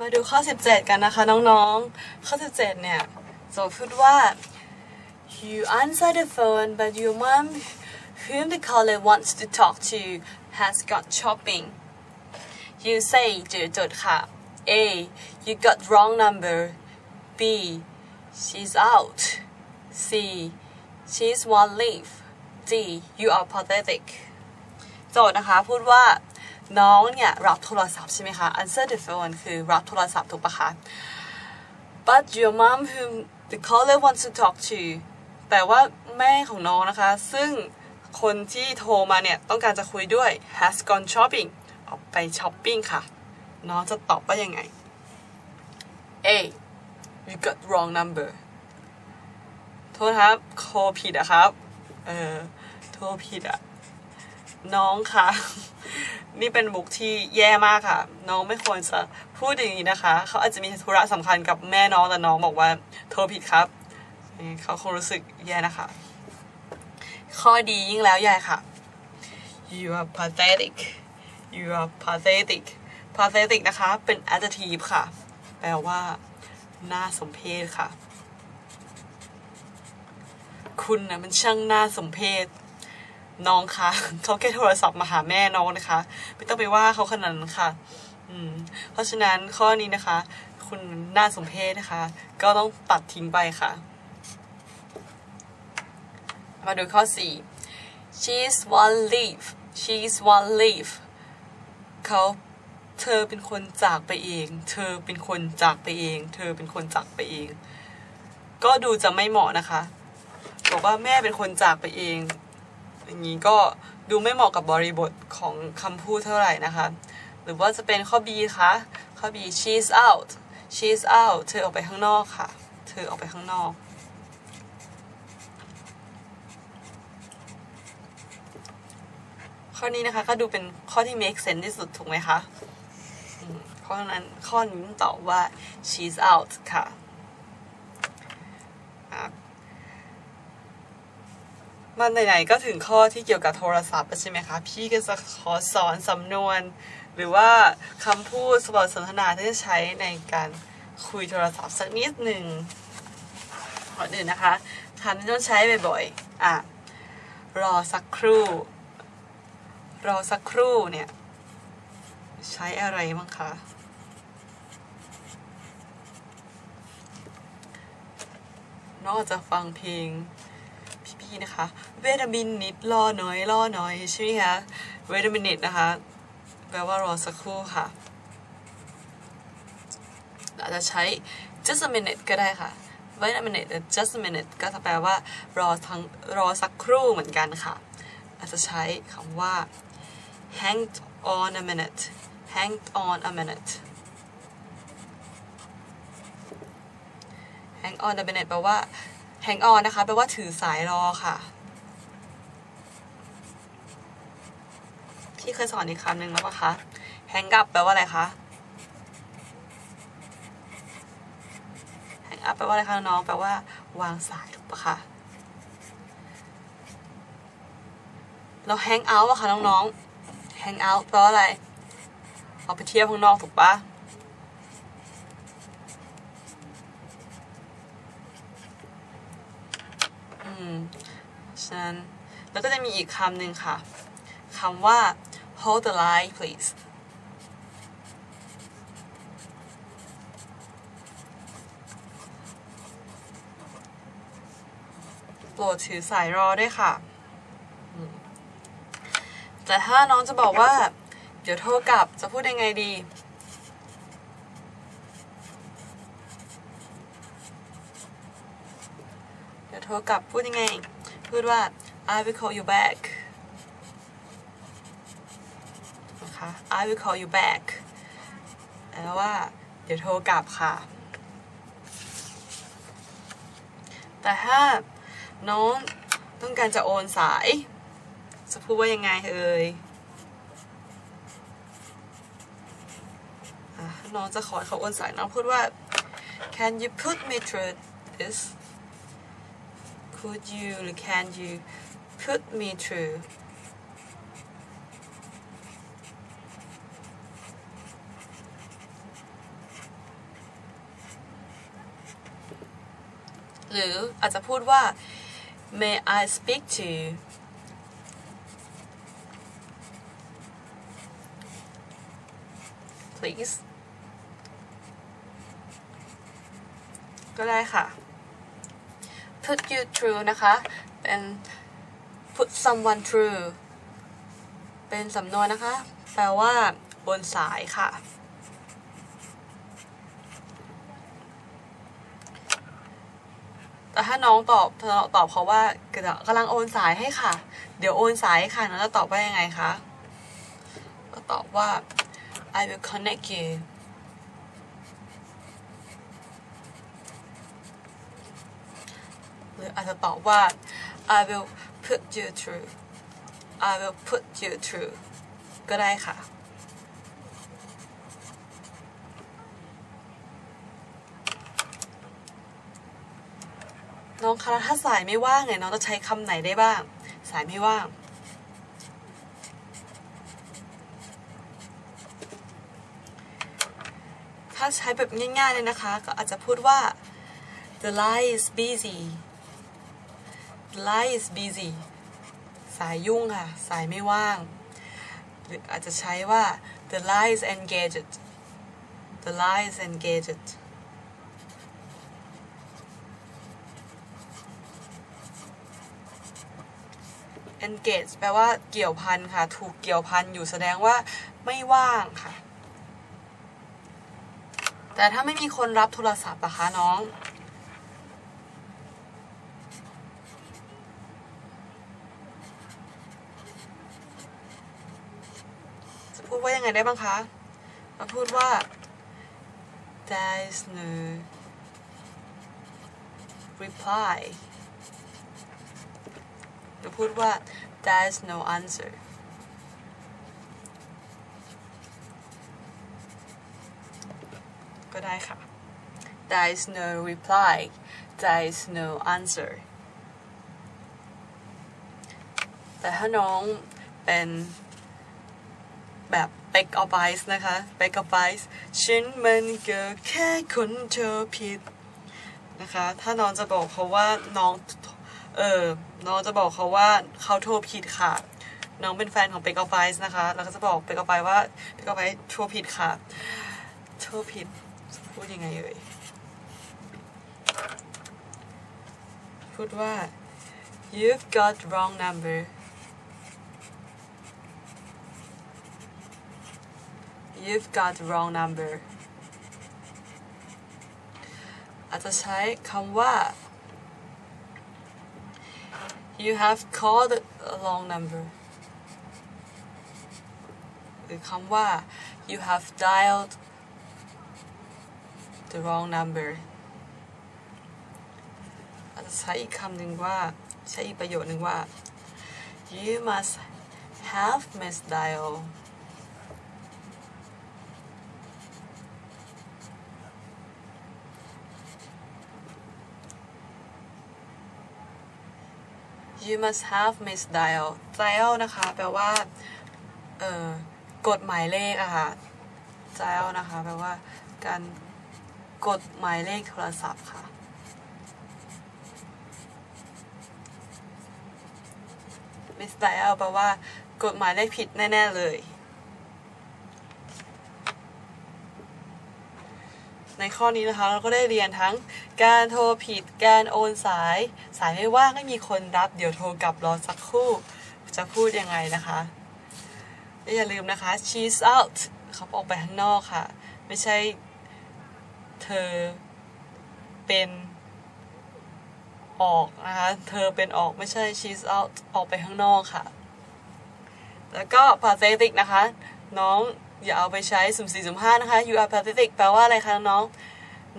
มาดูข้อ 17 กันนะคะ น้องๆ ข้อ 17 เนี่ยโจทย์พูดว่า you answer the phone but your mom whom the caller wants to talk to has gone shopping you say จุดจุดค่ะ A you got wrong number B she's out C she's one leave D you are pathetic โจทย์นะคะ พูดว่า น้องเนี่ยรับโทรศัพท์ใช่ไหมคะ answer the phone คือรับโทรศัพท์ถูกปะคะ but your mom whom the caller wants to talk to แต่ว่าแม่ของน้องนะคะ ซึ่งคนที่โทรมาเนี่ย ต้องการจะคุยด้วย has gone shopping ออกไปช้อปปิ้งค่ะ น้องจะตอบว่ายังไง A you got wrong number โทษครับโทรผิดอะครับ เออ โทรผิดอะน้องคะ นี่เป็นบุกที่แย่มากค่ะ น้องไม่ควรจะพูดอย่างนี้นะคะ เขาอาจจะมีธุระสำคัญกับแม่น้องแต่น้องบอกว่าโทรผิดครับ เขาคงรู้สึกแย่นะคะ ข้อดียิ่งแล้วใหญ่ค่ะ you are pathetic you are pathetic pathetic นะคะ เป็น adjective ค่ะ แปลว่า น่าสมเพชค่ะ คุณนะมันช่างน่าสมเพช น้องคะเขาแค่โทรศัพท์มาหาแม่น้องนะคะ ไม่ต้องไปว่าเขาขนาดนั้นค่ะ อืม เพราะฉะนั้นข้อนี้นะคะ คุณน่าสมเพชนะคะ ก็ต้องตัดทิ้งไปค่ะ มาดูข้อ 4 she's one leave she's one leave เขาเธอเป็นคนจากไปเอง เธอเป็นคนจากไปเอง เธอเป็นคนจากไปเอง ก็ดูจะไม่เหมาะนะคะ บอกว่าแม่เป็นคนจากไปเอง อย่างนี้ก็ดูไม่เหมาะกับบริบทของคำพูดเท่าไหร่นะคะ หรือว่าจะเป็นข้อ B คะข้อ B she's out she's out เธอออกไปข้างนอกค่ะ เธอออกไปข้างนอก ข้อนี้นะคะก็ดูเป็นข้อที่ make sense ที่สุดถูกไหมคะเพราะฉะนั้นข้อนี้ต้องตอบว่า she's out ค่ะ มันไหนๆก็ถึงข้อที่เกี่ยวกับโทรศัพท์ใช่ไหมคะ พี่ก็จะขอสอนสำนวน หรือว่าคำพูดสบทสนทนาที่จะใช้ในการคุยโทรศัพท์สักนิดหนึ่งก่อนอื่นนะคะคำที่ต้องใช้บ่อยๆอะรอสักครู่ รอสักครู่เนี่ย ใช้อะไรบ้างคะนอกจากฟังเพลง พี่ๆนะคะ เวทามินนิดรอหน่อยรอหน่อยใช่ไหมคะ เวทามินนิดนะคะ แปลว่ารอสักครู่ค่ะอาจจะใช้ just a minute ก็ได้ค่ะ wait a minute just a minute ก็จะแปลว่ารอทั้งรอสักครู่เหมือนกันค่ะ อาจจะใช้คำว่า hang on a minute hang on a minute hang on a minute แปลว่า hang on นะคะแปลว่าถือสายรอค่ะพี่เคยสอนอีกคำหนึ่งแล้วปะคะ hang up แปลว่าอะไรคะ hang up แปลว่าอะไรคะน้องแปลว่าวางสายถูกปะคะเรา hang out อะคะน้องๆ hang out แปลว่าอะไรเอาไปเที่ยวข้างนอกถูกปะ อืม ฉะนั้นแล้วก็จะมีอีกคำหนึ่งค่ะคำว่า hold the line please โปรดถือสายรอด้วยค่ะ แต่ถ้าน้องจะบอกว่า เดี๋ยวโทรกลับจะพูดยังไงดี เดี๋ยว โทรกลับพูดยังไง พูดว่า I will call you back นะคะ I will call you back แปลว่า เดี๋ยวโทรกลับค่ะ แต่ถ้าน้องต้องการจะโอนสาย จะพูดว่ายังไงเอ่ยน้องจะขอเขาโอนสายน้องพูดว่า Can you put me through this could you can you put me through? Or หรืออาจจะพูดว่า may I speak to you, please. ก็ได้ค่ะ put you through นะคะ เป็น put someone through เป็นสำนวนนะคะ แปลว่า บนสายค่ะ แต่ถ้าน้องตอบถ้าน้อตอบเขาว่ากำลังโอนสายให้ค่ะ เดี๋ยวโอนสายค่ะ น้องจะตอบว่ายังไงคะ ก็ตอบว่า I will connect you หรืออาจจะตอบว่า I will put you through I will put you through ก็ได้ค่ะ น้องคะถ้าสายไม่ว่างเนี่ยน้องจะใช้คำไหนได้บ้าง สายไม่ว่างถ้าใช้แบบง่ายๆเลยนะคะ ก็อาจจะพูดว่า the line is busy the line is busy สายยุ่งค่ะ สายไม่ว่าง หรืออาจจะใช้ว่า the line is engaged the line is engaged engage แปลว่าเกี่ยวพันค่ะ ถูกเกี่ยวพันอยู่แสดงว่าไม่ว่างค่ะ แต่ถ้าไม่มีคนรับโทรศัพท์อะคะน้อง จะพู ดว่ายังไงได้บ้างคะมาพูดว่า there's no reply หรือพูดว่า there's no answer ก็ได้ค่ะ there's no reply there's no answer แต่ถ้าน้องเป็น เบกอ v i c e นะคะเบกอ v i c e ฉันมันก็แค่คนเธอผิดนะคะ ถ้าน้องจะบอกเขาว่าน้อง เออน้องจะบอกเขาว่าเขาโทรผิดค่ะ น้องเป็นแฟนของเบกอ v i c e นะคะ แล้วก็จะบอกเบกอ v i c e ว่าเบกอ v i c e โทรผิดค่ะ โทรผิด พูดยังไงเอ่ย พูดว่า you've got wrong number you've got wrong number อาจจะใช้คำว่า you have called a wrong number หรือคำว่า you have dialed the wrong number อาจจะใช้อีกคำหนึ่งว่า ใช้อีกประโยคนึงว่า you must have misdialed You must have misdial dial นะคะ แปลว่า เอ่อกดหมายเลขอะค่ะ dial นะคะ แปลว่า การกดหมายเลขโทรศัพท์ค่ะ misdial แปลว่า กดหมายเลขผิดแน่ ๆ เลย ในข้อนี้นะคะเราก็ได้เรียนทั้งการโทรผิด การโอนสาย สายไม่ว่างไม่มีคนรับเดี๋ยวโทรกลับรอสักครู่ จะพูดยังไงนะคะและอย่าลืมนะคะ she's out เขาออกไปข้างนอกค่ะ ไม่ใช่เธอเป็นออกนะคะ เธอเป็นออกไม่ใช่ she's out ออกไปข้างนอกค่ะ แล้วก็ pathetic นะคะ น้อง อย่าเอาไปใช้สุ่มสี่สุ่มห้านะคะ you are pathetic แปลว่าอะไรคะน้อง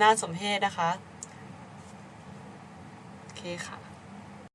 น่าสมเพชนะคะ โอเคค่ะ